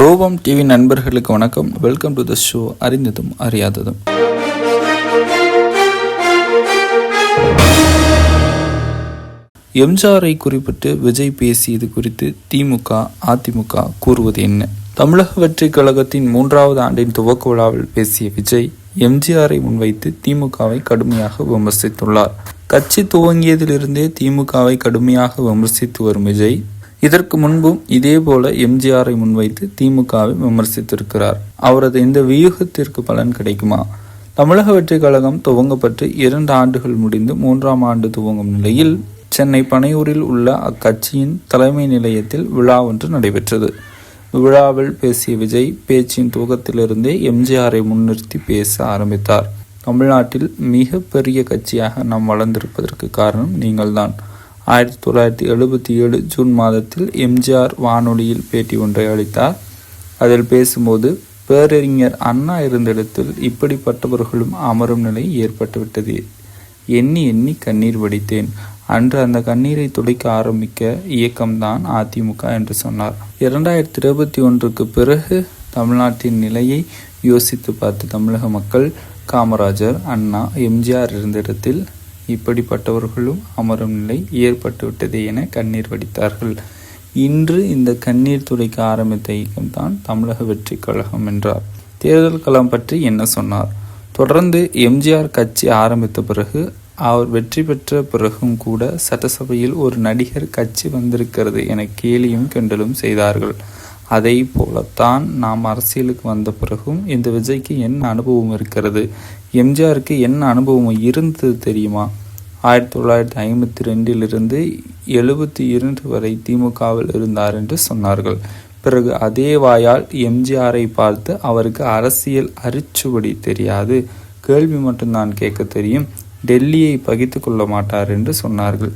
ரோபம் TV நண்பர்களுக்கு வணக்கம். Welcome to the show அறிந்ததும் அறியாததும். எம்ஜிஆரை குறிப்பிட்டு விஜய் பேசியது குறித்து திமுக அதிமுக கூறுவது என்ன? தமிழக வெற்றி கழகத்தின் மூன்றாவது ஆண்டின் துவக்க விழாவில் பேசிய விஜய் எம்ஜிஆரை முன்வைத்து திமுகவை கடுமையாக விமர்சித்துள்ளார். கட்சி துவங்கியதிலிருந்தே திமுகவை கடுமையாக விமர்சித்து வரும் விஜய் இதற்கு முன்பும் இதேபோல எம்ஜிஆரை முன்வைத்து திமுகவை விமர்சித்திருக்கிறார். அவரது இந்த வியூகத்திற்கு பலன் கிடைக்குமா? தமிழக வெற்றிக் கழகம் துவங்கப்பட்டு இரண்டு ஆண்டுகள் முடிந்து மூன்றாம் ஆண்டு துவங்கும் நிலையில் சென்னை பனையூரில் உள்ள அக்கட்சியின் தலைமை நிலையத்தில் விழா ஒன்று நடைபெற்றது. விழாவில் பேசிய விஜய் பேச்சின் துவக்கத்திலிருந்தே எம்ஜிஆரை முன்னிறுத்தி பேச ஆரம்பித்தார். தமிழ்நாட்டில் மிக பெரிய கட்சியாக நாம் வளர்ந்திருப்பதற்கு காரணம் நீங்கள்தான். ஆயிரத்தி தொள்ளாயிரத்தி எழுபத்தி ஏழு ஜூன் மாதத்தில் எம்ஜிஆர் வானொலியில் பேட்டி ஒன்றை அளித்தார். அதில் பேசும்போது பேரறிஞர் அண்ணா இருந்த இடத்தில் இப்படிப்பட்டவர்களும் அமரும் நிலை ஏற்பட்டுவிட்டது. எண்ணி எண்ணி கண்ணீர் வடித்தேன். அன்று அந்த கண்ணீரை துடைக்க ஆரம்பிக்க இயக்கம்தான் அதிமுக என்று சொன்னார். இரண்டாயிரத்தி இருபத்தி ஒன்றுக்கு பிறகு தமிழ்நாட்டின் நிலையை யோசித்து பார்த்த தமிழக மக்கள் காமராஜர் அண்ணா எம்ஜிஆர் இருந்த இடத்தில் இப்படிப்பட்டவர்களும் அமரும் நிலை ஏற்பட்டுவிட்டது என கண்ணீர் வடித்தார்கள். இன்று இந்த கண்ணீர் துடைக்க ஆரம்பித்த இயக்கம்தான் தமிழக வெற்றி கழகம் என்றார். தேர்தல் களம் பற்றி என்ன சொன்னார்? தொடர்ந்து எம்ஜிஆர் கட்சி ஆரம்பித்த பிறகு அவர் வெற்றி பெற்ற பிறகும் கூட சட்டசபையில் ஒரு நடிகர் கட்சி வந்திருக்கிறது என கேலியும் கிண்டலும் செய்தார்கள். அதை போலத்தான் நாம் அரசியலுக்கு வந்த பிறகும் இந்த விஜய்க்கு என்ன அனுபவம் இருக்கிறது? எம்ஜிஆருக்கு என்ன அனுபவம் இருந்தது தெரியுமா? ஆயிரத்தி தொள்ளாயிரத்தி ஐம்பத்தி ரெண்டிலிருந்து எழுபத்தி இரண்டு வரை திமுகவில் இருந்தார் என்று சொன்னார்கள். பிறகு அதே வாயால் எம்ஜிஆரை பார்த்து அவருக்கு அரசியல் அரிச்சுவடி தெரியாது. கேள்வி மட்டும்தான் கேட்க தெரியும். டெல்லியை பகித்து கொள்ள மாட்டார் என்று சொன்னார்கள்.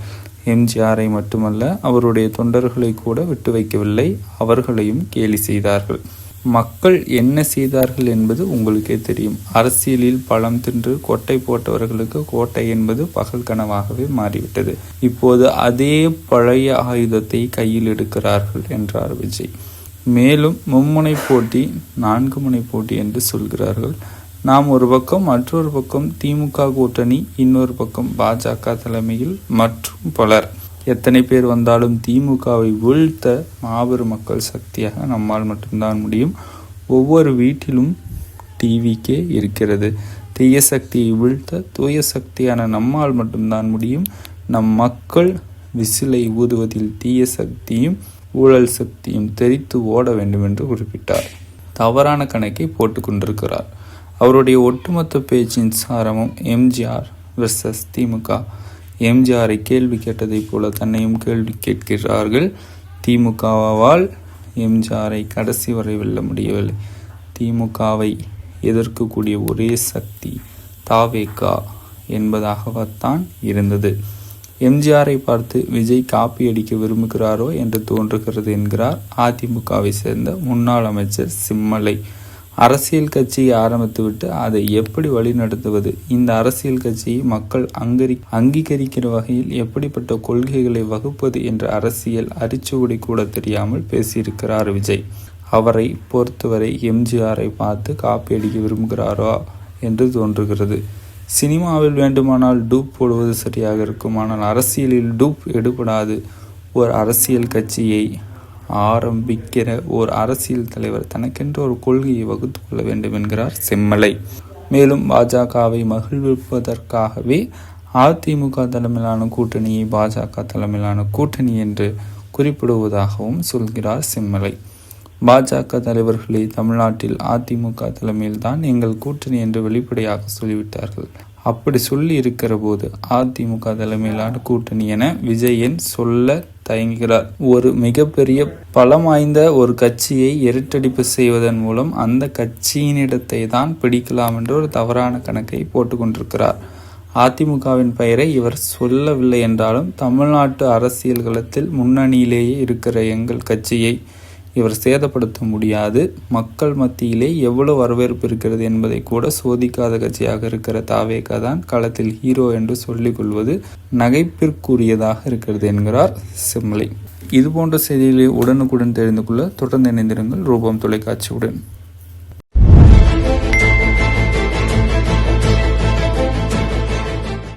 எம்ஜிஆரை மட்டுமல்ல அவருடைய தொண்டர்களை கூட விட்டு வைக்கவில்லை. அவர்களையும் கேலி செய்தார்கள். மக்கள் என்ன செய்தார்கள் என்பது உங்களுக்கே தெரியும். அரசியலில் பழம் தின்று கொட்டை போட்டவர்களுக்கு கோட்டை என்பது பகல் கனவாகவே மாறிவிட்டது. இப்போது அதே பழைய ஆயுதத்தை கையில் எடுக்கிறார்கள் என்றார் விஜய். மேலும் மும்முனை போட்டி நான்கு முனை போட்டி என்று சொல்கிறார்கள். நாம் ஒரு பக்கம் மற்றொரு பக்கம் திமுக கூட்டணி இன்னொரு பக்கம் பாஜக தலைமையில் மற்றும் பலர். எத்தனை பேர் வந்தாலும் திமுகவை வீழ்த்த மாபெரும் மக்கள் சக்தியாக நம்மால் மட்டும்தான் முடியும். ஒவ்வொரு வீட்டிலும் டிவிக்கே இருக்கிறது. தீய சக்தியை வீழ்த்த தூய சக்தியான நம்மால் மட்டும்தான் முடியும். நம் மக்கள் விசிலை ஊதுவதில் தீய சக்தியும் ஊழல் சக்தியும் தெரித்து ஓட வேண்டும் என்று குறிப்பிட்டார். தவறான கணக்கை போட்டுக்கொண்டிருக்கிறார் அவருடைய ஒட்டுமொத்த பேச்சின் சாரமும் எம்ஜிஆர் வெர்சஸ் திமுக. எம்ஜிஆரை கேள்வி கேட்டதைப் போல தன்னையும் கேள்வி கேட்கிறார்கள். திமுகவால் எம்ஜிஆரை கடைசி வரை வெல்ல முடியவில்லை. திமுகவை எதிர்க்கக்கூடிய ஒரே சக்தி தாவேகா என்பதாகத்தான் இருந்தது. எம்ஜிஆரை பார்த்து விஜய் காப்பி அடிக்க விரும்புகிறாரோ என்று தோன்றுகிறது என்கிறார் அதிமுகவை சேர்ந்த முன்னாள் அமைச்சர் சிம்மலை. அரசியல் கட்சியை ஆரம்பித்துவிட்டு அதை எப்படி வழிநடத்துவது? இந்த அரசியல் கட்சியை மக்கள் அங்கரி அங்கீகரிக்கிற வகையில் எப்படிப்பட்ட கொள்கைகளை வகுப்பது என்ற அரசியல் அரிச்சுவடி கூட தெரியாமல் பேசியிருக்கிறார் விஜய். அவரை பொறுத்தவரை எம்ஜிஆரை பார்த்து காப்பி அடிக்க விரும்புகிறாரோ என்று தோன்றுகிறது. சினிமாவில் வேண்டுமானால் டூப் போடுவது சரியாக இருக்கும். ஆனால் அரசியலில் டூப் எடுபடாது. ஒரு அரசியல் கட்சியை ஆரம்பிக்கிற ஓர் அரசியல் தலைவர் தனக்கென்று ஒரு கொள்கையை வகுத்து கொள்ள வேண்டும் என்கிறார் செம்மலை. மேலும் பாஜகவை மகிழ்விப்பதற்காகவே அதிமுக தலைமையிலான கூட்டணியை பாஜக தலைமையிலான கூட்டணி என்று குறிப்பிடுவதாகவும் சொல்கிறார் செம்மலை. பாஜக தலைவர்களை தமிழ்நாட்டில் அதிமுக தலைமையில்தான் எங்கள் கூட்டணி என்று வெளிப்படையாக சொல்லிவிட்டார்கள். அப்படி சொல்லி இருக்கிற போது அதிமுக தலைமையிலான கூட்டணி என விஜயன் சொல்ல தயங்குகிறார். ஒரு மிகப்பெரிய பலம் வாய்ந்த ஒரு கட்சியை எரிட்டடிப்பு செய்வதன் மூலம் அந்த கட்சியினிடத்தை தான் பிடிக்கலாம் என்று ஒரு தவறான கணக்கை போட்டுக்கொண்டிருக்கிறார். அதிமுகவின் பெயரை இவர் சொல்லவில்லை என்றாலும் தமிழ்நாட்டு அரசியல் களத்தில் முன்னணியிலேயே இருக்கிற எங்கள் கட்சியை இவர் சேதப்படுத்த முடியாது. மக்கள் மத்தியிலே எவ்வளவு வரவேற்பு இருக்கிறது என்பதை கூட சோதிக்காத கட்சியாக இருக்கிற தாவேகா தான் களத்தில் ஹீரோ என்று சொல்லிக் கொள்வது நகைப்பிற்குரியதாக இருக்கிறது என்கிறார் சிம்லை இது போன்ற செய்திகளை உடனுக்குடன் தெரிந்து கொள்ள தொடர்ந்து இணைந்திருங்கள் ரூபம் தொலைக்காட்சியுடன்.